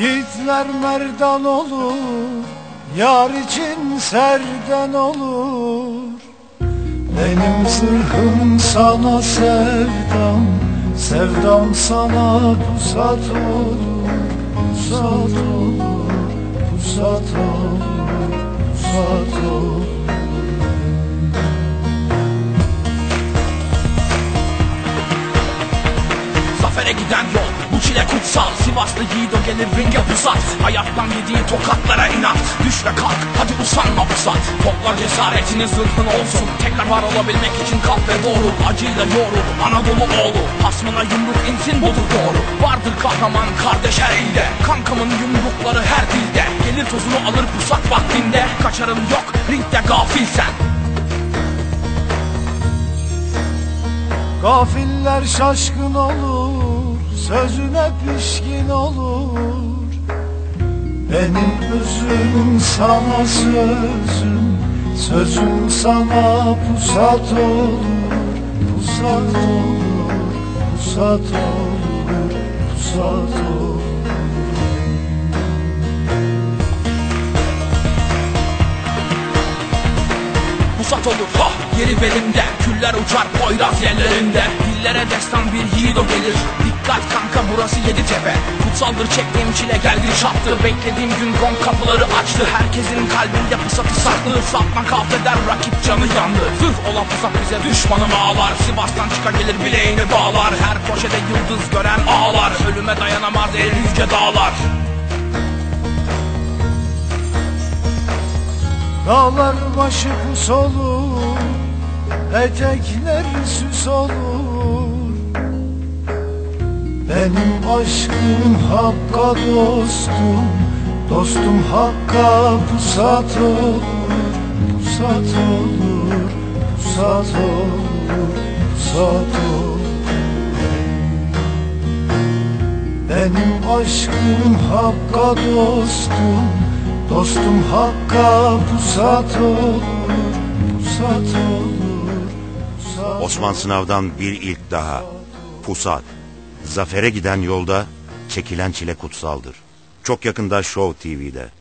Eller merdan olur Yar için serden olur. Benim zırhım sana sevdam Sevdam sana pusat olur Pusat olur Pusat olur Pusat olur giden yol. Bu çile kutsal. Sivaslı yiğit o gelir ringe pusat Hayattan yediğin tokatlara inat. Düş ve kalk hadi usanma pusat. Topla cesaretini zırhın olsun. Tekrar var olabilmek için kalk ve doğru. Acıyla yoğrul Anadolu oğlu. Hasmına yumruk insin budur doğru. Vardır kahraman kardeş her ilde Kankamın yumrukları her dilde. Gelir tozunu alır pusat vaktinde. Kaçarın yok ringde gafilsen Gafiller şaşkın olur Sözüne pişkin olur. Benim özüm sana sözüm Sözüm sana pusat olur. Pusat olur Pusat olur Pusat olur. Pusat olur. Ha! Yeri belimde Küller uçar Poyraz yerlerinde. Dillere destan bir yiğit o gelir Dikkat kanka burası yedi tepe. Kutsaldır çektiğim çile geldi çattı. Beklediğim gün gong kapıları açtı. Herkesin kalbinde pusatı saklı. Satmak affeder rakip canı yandı. Zırh olan pusat bize düşmanım ağlar. Sivas'tan çıka gelir bileğini bağlar. Her köşede yıldız gören ağlar. Ölüme dayanamaz el yüce dağlar. Dağlar başı pus olur Etekler süs olur Benim aşkım hakka dostum Dostum hakka pusat olur Pusat olur Pusat olur Pusat olur Benim aşkım hakka dostum Dostum hakka pusat olur Pusat olur Pusat Osman Sınav'dan bir ilk daha. Pusat. Zafere giden yolda çekilen çile kutsaldır. Çok yakında Show TV'de.